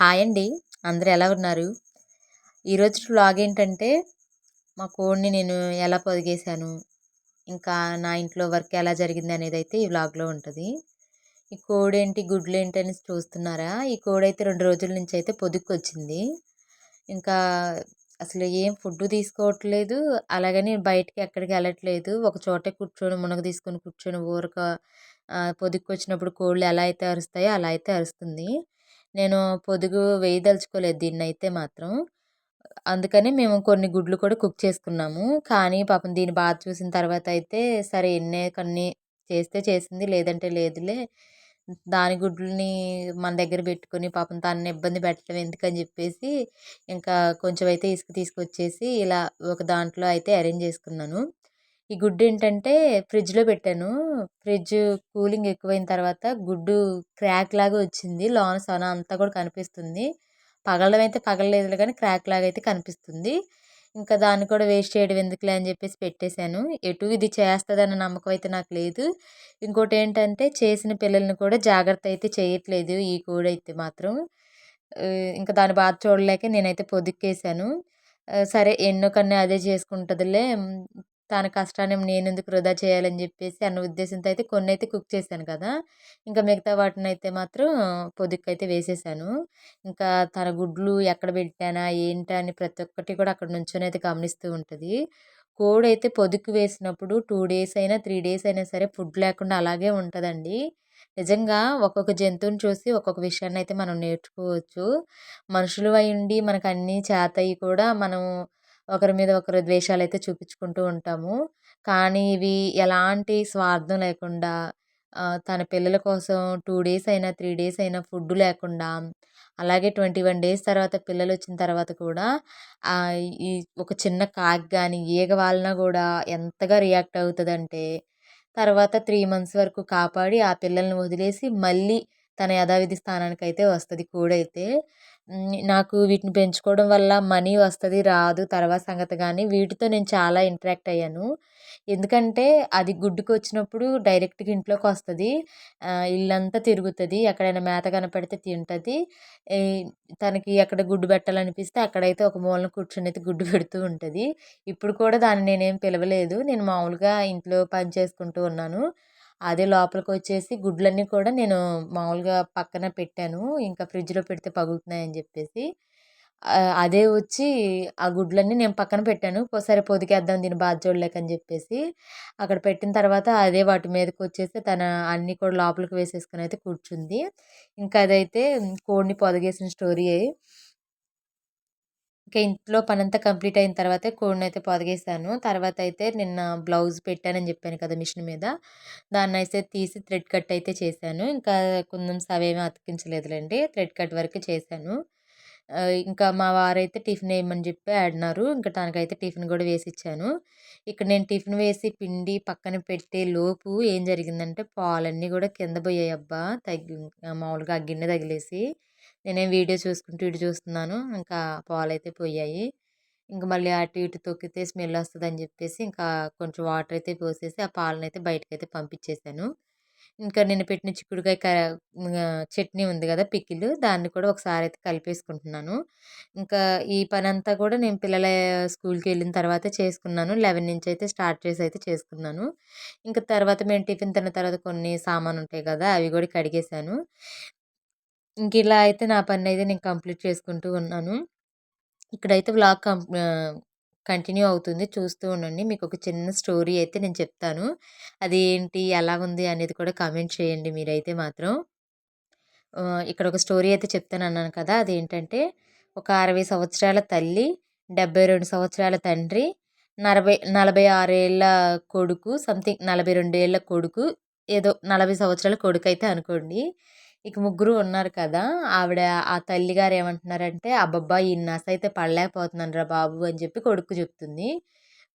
Hi అండి అందరూ ఎలా ఉన్నారు? ఈరోజు వ్లాగ్ ఏంటంటే మా కోడిని నేను ఎలా పొదిగేశాను ఇంకా నా ఇంట్లో వర్క్ ఎలా జరిగింది అనేది అయితే ఈ వ్లాగ్లో ఉంటుంది. ఈ కోడి ఏంటి గుడ్లు ఏంటి అని చూస్తున్నారా? ఈ కోడి అయితే రెండు రోజుల నుంచి అయితే పొదుక్కొచ్చింది ఇంకా అసలు ఏం ఫుడ్ తీసుకోవట్లేదు. అలాగని బయటికి ఎక్కడికి వెళ్ళట్లేదు. ఒక చోటే కూర్చొని మునగ తీసుకొని కూర్చొని ఊరక పొదుక్కొచ్చినప్పుడు కోళ్ళు ఎలా అయితే అరుస్తాయో అలా అయితే అరుస్తుంది. నేను పొదుగు వేయదలుచుకోలేదు దీన్ని అయితే మాత్రం. అందుకని మేము కొన్ని గుడ్లు కూడా కుక్ చేసుకున్నాము. కానీ పాపం దీని బాధ చూసిన తర్వాత అయితే సరే ఎన్నే కొన్ని చేస్తే చేసింది లేదంటే లేదులే. దాని గుడ్లని మన దగ్గర పెట్టుకొని పాపం తనని ఇబ్బంది పెట్టడం ఎందుకని చెప్పేసి ఇంకా కొంచెం అయితే ఇసుక తీసుకొచ్చేసి ఇలా ఒక దాంట్లో అయితే అరేంజ్ చేసుకున్నాను. ఈ గుడ్డు ఏంటంటే ఫ్రిడ్జ్లో పెట్టాను. ఫ్రిడ్జ్ కూలింగ్ ఎక్కువైన తర్వాత గుడ్డు క్రాక్ లాగా వచ్చింది. లోన సొన అంతా కూడా కనిపిస్తుంది. పగలడం అయితే పగలలేదు కానీ క్రాక్ లాగా అయితే కనిపిస్తుంది. ఇంకా దాన్ని కూడా వేస్ట్ చేయడం ఎందుకులే అని చెప్పేసి పెట్టేశాను. ఎటు ఇది చేస్తుందన్న నమ్మకం అయితే నాకు లేదు. ఇంకోటి ఏంటంటే చేసిన పిల్లల్ని కూడా జాగ్రత్త అయితే చేయట్లేదు ఈ కోడైతే మాత్రం. ఇంకా దాని బాధ చూడలేక నేనైతే పొదుక్కేశాను. సరే ఎన్నో కన్నా అదే చేసుకుంటుందిలే. తన కష్టాన్ని నేను ఎందుకు వృధా చేయాలని చెప్పేసి అన్న ఉద్దేశంతో అయితే కొన్ని అయితే కుక్ చేశాను కదా. ఇంకా మిగతా వాటిని అయితే మాత్రం పొదుక్కైతే వేసేసాను. ఇంకా తన గుడ్లు ఎక్కడ పెట్టానా ఏంటా అని ప్రతి ఒక్కటి కూడా అక్కడ నుంచొని అయితే గమనిస్తూ ఉంటుంది. కోడి అయితే పొదుకు వేసినప్పుడు టూ డేస్ అయినా త్రీ డేస్ అయినా సరే ఫుడ్ లేకుండా అలాగే ఉంటుందండి. నిజంగా ఒక్కొక్క జంతువుని చూసి ఒక్కొక్క విషయాన్ని అయితే మనం నేర్చుకోవచ్చు. మనుషులు అయి ఉండి మనకు అన్నీ చేతయి కూడా మనం ఒకరి మీద ఒకరు ద్వేషాలు అయితే చూపించుకుంటూ ఉంటాము. కానీ ఇవి ఎలాంటి స్వార్థం లేకుండా తన పిల్లల కోసం టూ డేస్ అయినా త్రీ డేస్ అయినా ఫుడ్ లేకుండా అలాగే ట్వంటీ వన్ డేస్ తర్వాత పిల్లలు వచ్చిన తర్వాత కూడా ఈ ఒక చిన్న కాకి కానీ ఈగ వాళ్ళన కూడా ఎంతగా రియాక్ట్ అవుతుందంటే తర్వాత త్రీ మంత్స్ వరకు కాపాడి ఆ పిల్లల్ని వదిలేసి మళ్ళీ తన యథావిధి స్థానానికి అయితే వస్తుంది కోడైతే. నాకు వీటిని పెంచుకోవడం వల్ల మనీ వస్తుంది రాదు తర్వాత సంగతి కానీ వీటితో నేను చాలా ఇంటరాక్ట్ అయ్యాను. ఎందుకంటే అది గుడ్డుకు వచ్చినప్పుడు డైరెక్ట్గా ఇంట్లోకి వస్తుంది ఇల్లంతా తిరుగుతుంది ఎక్కడైనా మేత కనపడితే తింటుంది. తనకి ఎక్కడ గుడ్డు పెట్టాలనిపిస్తే అక్కడైతే ఒక మూలన కూర్చొని అయితే గుడ్డు పెడుతూ ఉంటుంది. ఇప్పుడు కూడా దాన్ని నేనేం పిలవలేదు. నేను మామూలుగా ఇంట్లో పని చేసుకుంటూ ఉన్నాను. అదే లోపలికి వచ్చేసి గుడ్లన్నీ కూడా నేను మామూలుగా పక్కన పెట్టాను. ఇంకా ఫ్రిడ్జ్లో పెడితే పగులుతున్నాయని చెప్పేసి. అదే వచ్చి ఆ గుడ్లన్నీ నేను పక్కన పెట్టాను. ఒకసారి పొదికేద్దాం దీని బాధ చూడలేకని చెప్పేసి. అక్కడ పెట్టిన తర్వాత అదే వాటి మీదకి వచ్చేసి తన అన్నీ కూడా లోపలికి వేసేసుకుని అయితే కూర్చుంది. ఇంకా అదైతే కోడిని పొదగేసిన స్టోరీ ఇంకా ఇంట్లో పనంతా కంప్లీట్ అయిన తర్వాతే కోడిని అయితే పొదిగేసాను. తర్వాత అయితే నిన్న బ్లౌజ్ పెట్టానని చెప్పాను కదా మిషన్ మీద. దాన్ని అయితే తీసి థ్రెడ్ కట్ అయితే చేశాను. ఇంకా కొంచెం అవేమీ అతికించలేదులేండి. థ్రెడ్ కట్ వరకు చేశాను. ఇంకా మా వారైతే టిఫిన్ వేయమని చెప్పి అడినారు ఇంకా తనకైతే టిఫిన్ కూడా వేసి ఇచ్చాను ఇక్కడ నేను టిఫిన్ వేసి పిండి పక్కన పెట్టే లోపు ఏం జరిగిందంటే పాలన్నీ కూడా కింద పోయాయి అబ్బా. తగ్గి మామూలుగా ఆ గిన్నె తగిలేసి. నేనేం వీడియో చూసుకుంటూ ఇటు చూస్తున్నాను. ఇంకా పాలు అయితే పోయాయి. ఇంకా మళ్ళీ అటు ఇటు తొక్కితే స్మెల్ వస్తుంది అని చెప్పేసి ఇంకా కొంచెం వాటర్ అయితే పోసేసి ఆ పాలను అయితే బయటకైతే పంపించేశాను ఇంకా నేను పెట్టిన చిక్కుడుకాయ చట్నీ ఉంది కదా పికిల్ దాన్ని కూడా ఒకసారి అయితే కలిపేసుకుంటున్నాను. ఇంకా ఈ పని అంతా కూడా నేను పిల్లల స్కూల్కి వెళ్ళిన తర్వాత చేసుకున్నాను. లెవెన్ నుంచి అయితే స్టార్ట్ చేసి అయితే చేసుకున్నాను. ఇంకా తర్వాత మేము టిఫిన్ తిన్న తర్వాత కొన్ని సామాను ఉంటాయి కదా అవి కూడా కడిగేశాను. ఇంక ఇలా అయితే నా పని అయితే నేను కంప్లీట్ చేసుకుంటూ ఉన్నాను. ఇక్కడైతే వ్లాగ్ కం కంటిన్యూ అవుతుంది. చూస్తూ ఉండండి. మీకు ఒక చిన్న స్టోరీ అయితే నేను చెప్తాను. అది ఏంటి ఎలా ఉంది? అనేది కూడా కామెంట్ చేయండి మీరైతే మాత్రం. ఇక్కడ ఒక స్టోరీ అయితే చెప్తాను అన్నాను కదా! అదేంటంటే ఒక అరవై సంవత్సరాల తల్లి డెబ్బై రెండు సంవత్సరాల తండ్రి నలభై నలభై ఆరేళ్ళ కొడుకు సంథింగ్ నలభై రెండు ఏళ్ళ కొడుకు ఏదో నలభై సంవత్సరాల కొడుకు అయితే అనుకోండి. ఇక ముగ్గురు ఉన్నారు కదా! ఆవిడ ఆ తల్లిగారు ఏమంటున్నారంటే అబ్బబ్బా! ఈ నస అయితే పడలేకపోతున్నాను రా బాబు అని చెప్పి కొడుకు చెప్తుంది.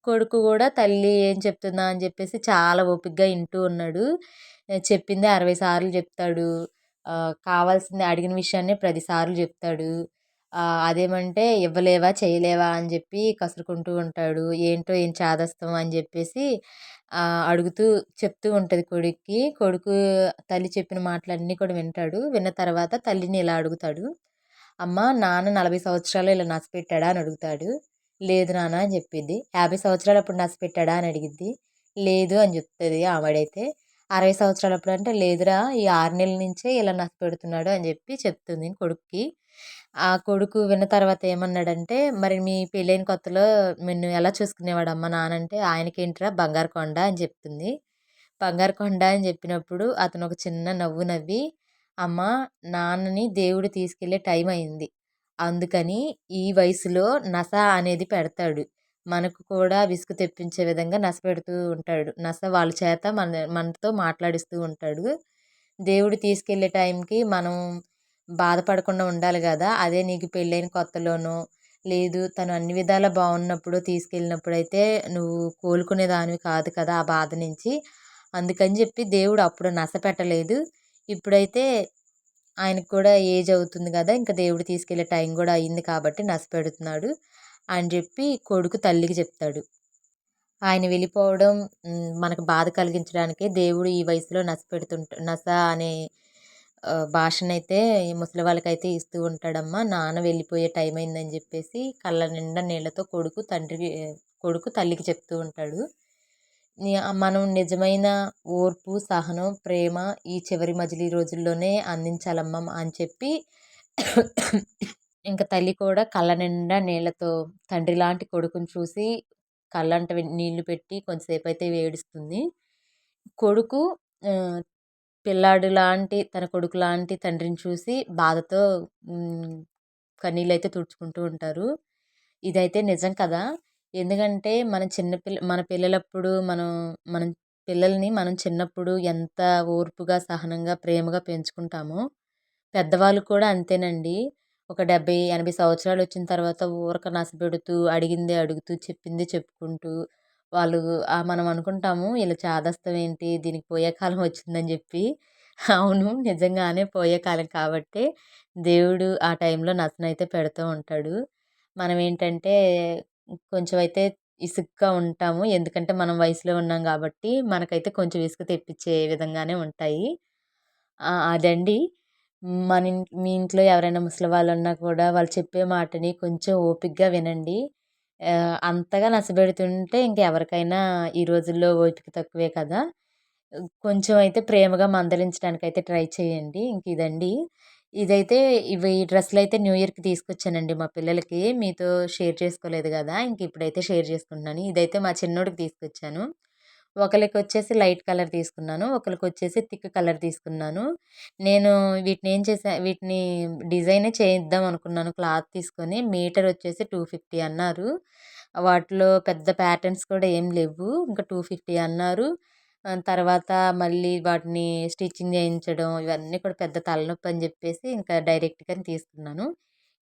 కొడుకు కూడా తల్లి ఏం చెప్తుందా? అని చెప్పేసి చాలా ఓపికగా వింటూ ఉన్నాడు. చెప్పింది అరవై సార్లు చెప్తాడు. కావాల్సింది అడిగిన విషయాన్ని పదిసార్లు చెప్తాడు. అదేమంటే ఇవ్వలేవా చేయలేవా అని చెప్పి కసురుకుంటూ ఉంటాడు. ఏంటో ఏం చాదస్తం అని చెప్పేసి అడుగుతూ చెప్తూ ఉంటుంది కొడుక్కి. కొడుకు తల్లి చెప్పిన మాటలన్నీ కూడా వింటాడు. విన్న తర్వాత తల్లిని ఇలా అడుగుతాడు. అమ్మ నాన్న నలభై సంవత్సరాలు ఇలా నచ్చపెట్టాడా అని అడుగుతాడు. లేదు నాన్న అని చెప్పిద్ది. యాభై సంవత్సరాలు అప్పుడు నచ్చపెట్టాడా అని అడిగిద్ది. లేదు అని చెప్తుంది ఆవిడైతే. అరవై సంవత్సరాలప్పుడు అంటే లేదురా ఈ ఆరు నెలల నుంచే ఇలా నచ్చపెడుతున్నాడు అని చెప్పి చెప్తుంది కొడుక్కి. ఆ కొడుకు విన్న తర్వాత ఏమన్నాడంటే మరి మీ పెళ్ళైన కొత్తలో నిన్ను ఎలా చూసుకునేవాడు అమ్మ నాన్న అంటే ఆయనకేంట్రా బంగారు కొండ అని చెప్తుంది. బంగారు కొండ అని చెప్పినప్పుడు అతను ఒక చిన్న నవ్వు నవ్వి అమ్మ నాన్నని దేవుడు తీసుకెళ్ళే టైం అయింది అందుకని ఈ వయసులో నస అనేది పెడతాడు. మనకు కూడా విసుగు తెప్పించే విధంగా నస పెడుతూ ఉంటాడు. నస వాళ్ళ చేత మన మనతో మాట్లాడిస్తూ ఉంటాడు. దేవుడు తీసుకెళ్ళే టైంకి మనం బాధపడకుండా ఉండాలి కదా. అదే నీకు పెళ్ళైన కొత్తలోనో లేదు తను అన్ని విధాలా బాగున్నప్పుడు తీసుకెళ్ళినప్పుడు అయితే నువ్వు కోలుకునే దానివి కాదు కదా ఆ బాధ నుంచి. అందుకని చెప్పి దేవుడు అప్పుడు నస పెట్టలేదు. ఇప్పుడైతే ఆయనకు కూడా ఏజ్ అవుతుంది కదా ఇంకా దేవుడు తీసుకెళ్ళే టైం కూడా అయింది కాబట్టి నస పెడుతున్నాడు అని చెప్పి కొడుకు తల్లికి చెప్తాడు. ఆయన వెళ్ళిపోవడం మనకు బాధ కలిగించడానికే దేవుడు ఈ వయసులో నశపెడుతుంట నస అనే భాషనైతే ముసలి వాళ్ళకైతే ఇస్తూ ఉంటాడమ్మా నాన్న వెళ్ళిపోయే టైం అయిందని చెప్పేసి కళ్ళ నిండా నీళ్ళతో కొడుకు తండ్రికి కొడుకు తల్లికి చెప్తూ ఉంటాడు. మనం నిజమైన ఓర్పు సహనం ప్రేమ ఈ చివరి మజిలీ రోజుల్లోనే అందించాలమ్మ అని చెప్పి ఇంకా తల్లి కూడా కళ్ళ నిండా నీళ్ళతో తండ్రి లాంటి కొడుకుని చూసి కళ్ళంట నీళ్ళు పెట్టి కొంతసేపు అయితే ఏడుస్తుంది. కొడుకు పిల్లాడు లాంటి తన కొడుకు లాంటి తండ్రిని చూసి బాధతో కన్నీళ్ళు అయితే తుడుచుకుంటూ ఉంటారు. ఇదైతే నిజం కదా? ఎందుకంటే మన చిన్నపిల్ల మన పిల్లలప్పుడు మనం మనం పిల్లల్ని మనం చిన్నప్పుడు ఎంత ఓర్పుగా సహనంగా ప్రేమగా పెంచుకుంటామో పెద్దవాళ్ళు కూడా అంతేనండి. ఒక డెబ్బై ఎనభై సంవత్సరాలు వచ్చిన తర్వాత ఊరక నసపెడుతూ అడిగిందే అడుగుతూ చెప్పిందే చెప్పుకుంటూ వాళ్ళు మనం అనుకుంటాము ఇలా చాదస్తం ఏంటి? దీనికి పోయే కాలం వచ్చిందని చెప్పి. అవును నిజంగానే పోయే కాలం కాబట్టి దేవుడు ఆ టైంలో నసనైతే పెడుతూ ఉంటాడు. మనం ఏంటంటే కొంచెం అయితే ఇసుగ్గా ఉంటాము. ఎందుకంటే మనం వయసులో ఉన్నాం కాబట్టి మనకైతే కొంచెం ఇసుక తెప్పించే విధంగానే ఉంటాయి. అదండి. మన మీ ఇంట్లో ఎవరైనా ముసలి వాళ్ళు ఉన్నా కూడా వాళ్ళు చెప్పే మాటని కొంచెం ఓపికగా వినండి. అంతగా నచ్చబెడుతుంటే ఇంకెవరికైనా ఈ రోజుల్లో ఓపిక తక్కువే కదా. కొంచెం అయితే ప్రేమగా మందలించడానికి అయితే ట్రై చేయండి. ఇంక ఇదండి. ఇదైతే ఇవి ఈ డ్రెస్సులు అయితే న్యూ ఇయర్కి తీసుకొచ్చానండి మా పిల్లలకి. మీతో షేర్ చేసుకోలేదు కదా! ఇంక ఇప్పుడైతే షేర్ చేసుకుంటున్నాను. ఇదైతే మా చిన్నోడికి తీసుకొచ్చాను. ఒకరికి వచ్చేసి లైట్ కలర్ తీసుకున్నాను. ఒకరికి వచ్చేసి థిక్ కలర్ తీసుకున్నాను. నేను వీటిని ఏం చేసా వీటిని డిజైనే చేయిద్దాం అనుకున్నాను. క్లాత్ తీసుకొని మీటర్ వచ్చేసి టూ ఫిఫ్టీ అన్నారు. వాటిలో పెద్ద ప్యాటర్న్స్ కూడా ఏం లేవు. ఇంకా టూ ఫిఫ్టీ అన్నారు. తర్వాత మళ్ళీ వాటిని స్టిచ్చింగ్ చేయించడం ఇవన్నీ కూడా పెద్ద తలనొప్పి అని చెప్పేసి ఇంకా డైరెక్ట్గా తీసుకున్నాను.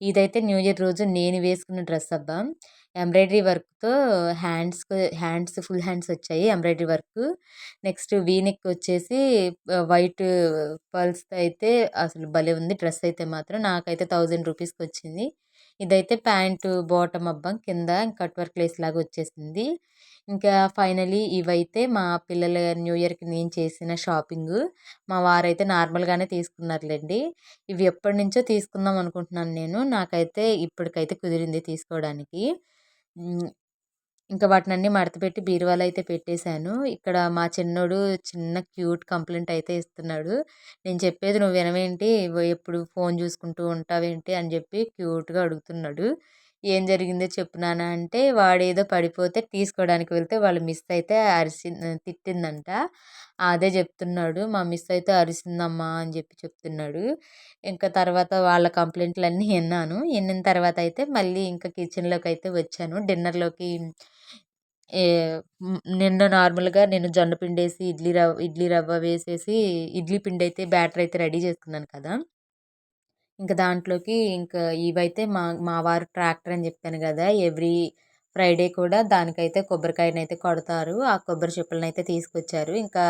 ఇదైతే న్యూ ఇయర్ రోజు నేను వేసుకున్న డ్రెస్ అబ్బా! ఎంబ్రాయిడరీ వర్క్తో హ్యాండ్స్ హ్యాండ్స్ ఫుల్ హ్యాండ్స్ వచ్చాయి embroidery work. Next V neck వచ్చేసి వైట్ పర్ల్స్తో అయితే అసలు భలే ఉంది డ్రెస్ అయితే మాత్రం. నాకైతే థౌజండ్ రూపీస్కి వచ్చింది. ఇదైతే ప్యాంటు బాటమ్ అబ్బం కింద కట్ వర్క్ లేస్ లాగా వచ్చేసింది. ఇంకా ఫైనలీ ఇవైతే మా పిల్లల న్యూ ఇయర్కి నేను చేసిన షాపింగ్. మా వారైతే నార్మల్గానే తీసుకున్నారులేండి. ఇవి ఎప్పటి నుంచో తీసుకుందాం అనుకుంటున్నాను నేను. నాకైతే ఇప్పటికైతే కుదిరింది తీసుకోవడానికి. ఇంకా వాటిని అన్నీ మడతపెట్టి బీరువాలో అయితే పెట్టేశాను. ఇక్కడ మా చిన్నోడు చిన్న క్యూట్ కంప్లైంట్ అయితే ఇస్తున్నాడు. నేను చెప్పేది నువ్వు వినవేంటి? ఎప్పుడు ఫోన్ చూసుకుంటూ ఉంటావేంటి? అని చెప్పి క్యూట్గా అడుగుతున్నాడు. ఏం జరిగిందో చెప్పునానా అంటే వాడేదో పడిపోతే తీసుకోవడానికి వెళ్తే వాళ్ళు మిస్ అయితే అరిసి తిట్టిందంట. అదే చెప్తున్నాడు. మా మిస్ అయితే అరిసిందమ్మా అని చెప్పి చెప్తున్నాడు. ఇంకా తర్వాత వాళ్ళ కంప్లైంట్లన్నీ విన్నాను. విన్న తర్వాత అయితే మళ్ళీ ఇంకా కిచెన్లోకి అయితే వచ్చాను. డిన్నర్లోకి నిన్న నార్మల్గా నేను జొన్న పిండి వేసి ఇడ్లీ రవ్వ ఇడ్లీ రవ్వ వేసేసి ఇడ్లీ పిండి అయితే బ్యాటర్ అయితే రెడీ చేసుకున్నాను కదా! ఇంకా దాంట్లోకి ఇంకా ఇవైతే మా మా వారు ట్రాక్టర్ అని చెప్పాను కదా! ఎవ్రీ ఫ్రైడే కూడా దానికైతే కొబ్బరికాయనైతే కొడతారు. ఆ కొబ్బరి చిప్పలను అయితే తీసుకొచ్చారు. ఇంకా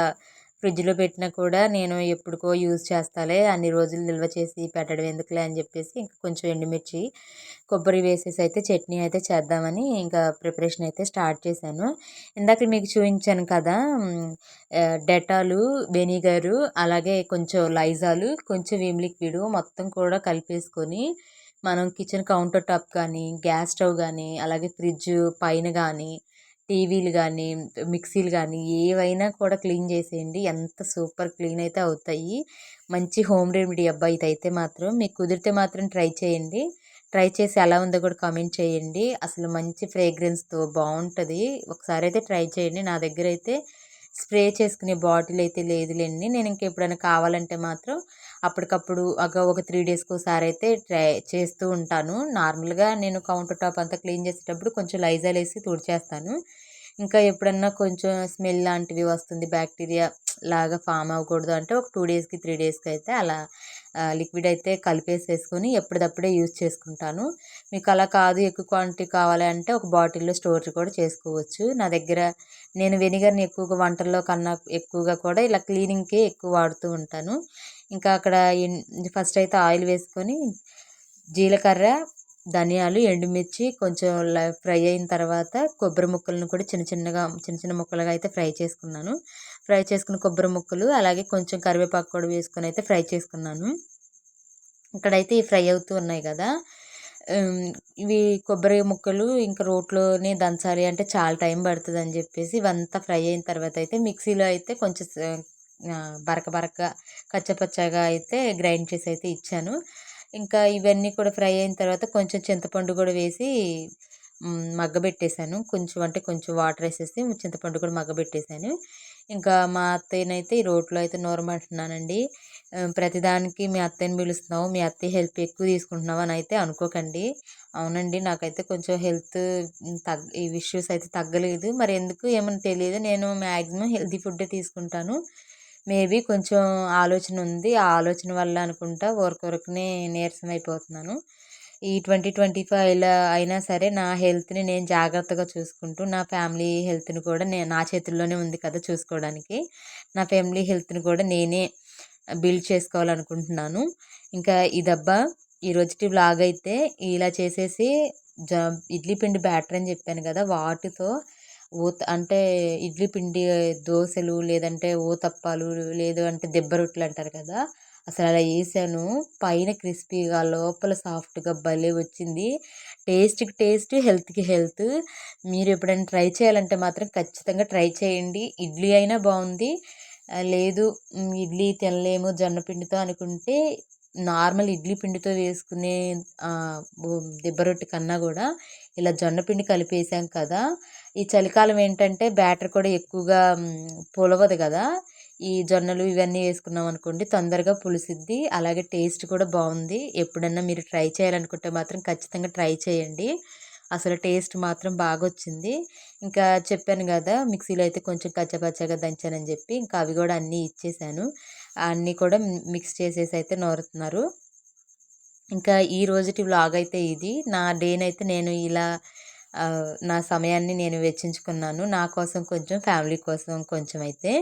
ఫ్రిడ్జ్లో పెట్టినా కూడా నేను ఎప్పుడుకో యూజ్ చేస్తాలే అన్ని రోజులు నిల్వ చేసి పెట్టడం ఎందుకులే అని చెప్పేసి ఇంకా కొంచెం ఎండుమిర్చి కొబ్బరి వేసేసి అయితే చట్నీ అయితే చేద్దామని ఇంకా ప్రిపరేషన్ అయితే స్టార్ట్ చేశాను. ఇందాక మీకు చూపించాను కదా డెటాలు వెనిగరు అలాగే కొంచెం లైజాలు కొంచెం విమ్ లిక్విడ్ మొత్తం కూడా కలిపేసుకొని మనం కిచెన్ కౌంటర్ టాప్ కానీ గ్యాస్ స్టవ్ కానీ అలాగే ఫ్రిడ్జ్ పైన కానీ టీవీలు కానీ మిక్సీలు కానీ ఏవైనా కూడా క్లీన్ చేసేయండి. ఎంత సూపర్ క్లీన్ అయితే అవుతాయి. మంచి హోమ్ రెమెడీ అబ్బా ఇదైతే మాత్రం. మీకు కుదిరితే మాత్రం ట్రై చేయండి. ట్రై చేసి ఎలా ఉందో కూడా కామెంట్ చేయండి. అసలు మంచి ఫ్రేగ్రెన్స్తో బాగుంటుంది ఒకసారి అయితే ట్రై చేయండి. నా దగ్గర అయితే స్ప్రే చేసుకునే బాటిల్ అయితే లేదులేండి. నేను ఇంకా ఎప్పుడైనా కావాలంటే మాత్రం అప్పటికప్పుడు ఒక ఒక త్రీ డేస్కి ఒకసారి అయితే ట్రై చేస్తూ ఉంటాను. నార్మల్గా నేను కౌంటర్ టాప్ అంతా క్లీన్ చేసేటప్పుడు కొంచెం లైజాల్ వేసి తుడిచేస్తాను. ఇంకా ఎప్పుడన్నా కొంచెం స్మెల్ లాంటివి వస్తుంది బ్యాక్టీరియా లాగా ఫామ్ అవ్వకూడదు అంటే ఒక టూ డేస్కి త్రీ డేస్కి అయితే అలా లిక్విడ్ అయితే కలిపేసేసుకొని ఎప్పటిదప్పుడే యూజ్ చేసుకుంటాను. మీకు అలా కాదు ఎక్కువ క్వాంటిటీ కావాలి అంటే ఒక బాటిల్లో స్టోర్ కూడా చేసుకోవచ్చు. నా దగ్గర నేను వెనిగర్ని ఎక్కువగా వంటల్లో కన్నా ఎక్కువగా కూడా ఇలా క్లీనింగ్కే ఎక్కువ వాడుతూ ఉంటాను. ఇంకా అక్కడ ఫస్ట్ అయితే ఆయిల్ వేసుకొని జీలకర్ర ధనియాలు ఎండుమిర్చి కొంచెం ఫ్రై అయిన తర్వాత కొబ్బరి ముక్కలను కూడా చిన్న చిన్నగా చిన్న చిన్న ముక్కలుగా అయితే ఫ్రై చేసుకున్నాను. ఫ్రై చేసుకున్న కొబ్బరి ముక్కలు అలాగే కొంచెం కరివేపాకు కూడా వేసుకొని అయితే ఫ్రై చేసుకున్నాను. ఇక్కడైతే ఈ ఫ్రై అవుతూ ఉన్నాయి కదా. ఇవి కొబ్బరి ముక్కలు ఇంకా రోట్లోనే దంచాలి అంటే చాలా టైం పడుతుంది అని చెప్పేసి ఇవంతా ఫ్రై అయిన తర్వాత అయితే మిక్సీలో అయితే కొంచెం బరక బరక కచ్చపచ్చగా అయితే గ్రైండ్ చేసి అయితే ఇచ్చాను. ఇంకా ఇవన్నీ కూడా ఫ్రై అయిన తర్వాత కొంచెం చింతపండు కూడా వేసి మగ్గబెట్టేశాను. కొంచెం అంటే కొంచెం వాటర్ వేసేసి చింతపండు కూడా మగ్గబెట్టేశాను. ఇంకా మా అత్తయ్యనైతే ఈ రోట్లో అయితే నూరమంటున్నానండి ప్రతిదానికి మీ అత్తయ్యని పిలుస్తున్నావు మీ అత్తయ్య హెల్ప్ ఎక్కువ తీసుకుంటున్నావు అని అయితే అనుకోకండి. అవునండి నాకైతే కొంచెం హెల్త్ తగ్గ ఈ ఇష్యూస్ అయితే తగ్గలేదు. మరి ఎందుకు ఏమని తెలియదు. నేను మ్యాక్సిమం హెల్తీ ఫుడ్డే తీసుకుంటాను. మేబీ కొంచెం ఆలోచన ఉంది. ఆ ఆలోచన వల్ల అనుకుంటా ఊరకొరకునే నీరసం అయిపోతున్నాను. ఈ ట్వంటీ ట్వంటీ ఫైవ్లో అయినా సరే నా హెల్త్ని నేను జాగ్రత్తగా చూసుకుంటూ నా ఫ్యామిలీ హెల్త్ని కూడా నేను నా చేతుల్లోనే ఉంది కదా చూసుకోవడానికి. నా ఫ్యామిలీ హెల్త్ని కూడా నేనే బిల్డ్ చేసుకోవాలనుకుంటున్నాను. ఇంకా ఇదబ్బా ఈ రోజుటి వ్లాగ్ అయితే ఇలా చేసేసి జ ఇడ్లీ పిండి బ్యాటర్ అని చెప్పాను కదా వాటితో ఊత అంటే ఇడ్లీ పిండి దోశలు లేదంటే ఊతప్పాలు లేదు అంటే దెబ్బ రొట్టెలు అంటారు కదా అసలు అలా వేసాను పైన క్రిస్పీగా లోపల సాఫ్ట్గా భలే వచ్చింది. టేస్ట్కి టేస్ట్ హెల్త్కి హెల్త్. మీరు ఎప్పుడైనా ట్రై చేయాలంటే మాత్రం ఖచ్చితంగా ట్రై చేయండి. ఇడ్లీ అయినా బాగుంది. లేదు ఇడ్లీ తినలేము జొన్న పిండితో అనుకుంటే నార్మల్ ఇడ్లీ పిండితో వేసుకునే దిబ్బ రొట్టె కన్నా కూడా ఇలా జొన్న పిండి కలిపేసాం కదా. ఈ చలికాలం ఏంటంటే బ్యాటర్ కూడా ఎక్కువగా పులవదు కదా. ఈ జొన్నలు ఇవన్నీ వేసుకున్నాం అనుకోండి తొందరగా పులిసిద్ది. అలాగే టేస్ట్ కూడా బాగుంది. ఎప్పుడన్నా మీరు ట్రై చేయాలనుకుంటే మాత్రం ఖచ్చితంగా ట్రై చేయండి. అసలు టేస్ట్ మాత్రం బాగా వచ్చింది ఇంకా చెప్పాను కదా మిక్సీలో అయితే కొంచెం కచ్చపచ్చగా దంచానని చెప్పి ఇంకా అవి కూడా అన్నీ ఇచ్చేసాను. అన్నీ కూడా మిక్స్ చేసేసి అయితే నోరుతున్నారు. ఇంకా ఈ రోజుటి వ్లాగ్ అయితే ఇది. నా డేనైతే నేను ఇలా నా సమయాన్ని నేను వెచ్చించుకున్నాను. నా కోసం కొంచెం ఫ్యామిలీ కోసం కొంచెం అయితే.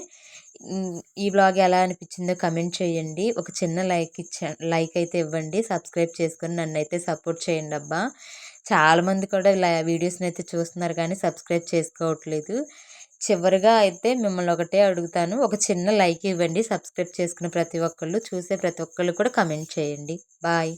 ఈ బ్లాగ్ ఎలా అనిపించిందో కమెంట్ చేయండి. ఒక చిన్న లైక్ ఇచ్చా లైక్ అయితే ఇవ్వండి. సబ్స్క్రైబ్ చేసుకొని నన్ను అయితే సపోర్ట్ చేయండి అబ్బా. చాలామంది కూడా ఇలా వీడియోస్ని అయితే చూస్తున్నారు కానీ సబ్స్క్రైబ్ చేసుకోవట్లేదు. చివరిగా అయితే మిమ్మల్ని ఒకటే అడుగుతాను. ఒక చిన్న లైక్ ఇవ్వండి. సబ్స్క్రైబ్ చేసుకున్న ప్రతి ఒక్కళ్ళు చూసే ప్రతి ఒక్కళ్ళు కూడా కమెంట్ చేయండి. బాయ్.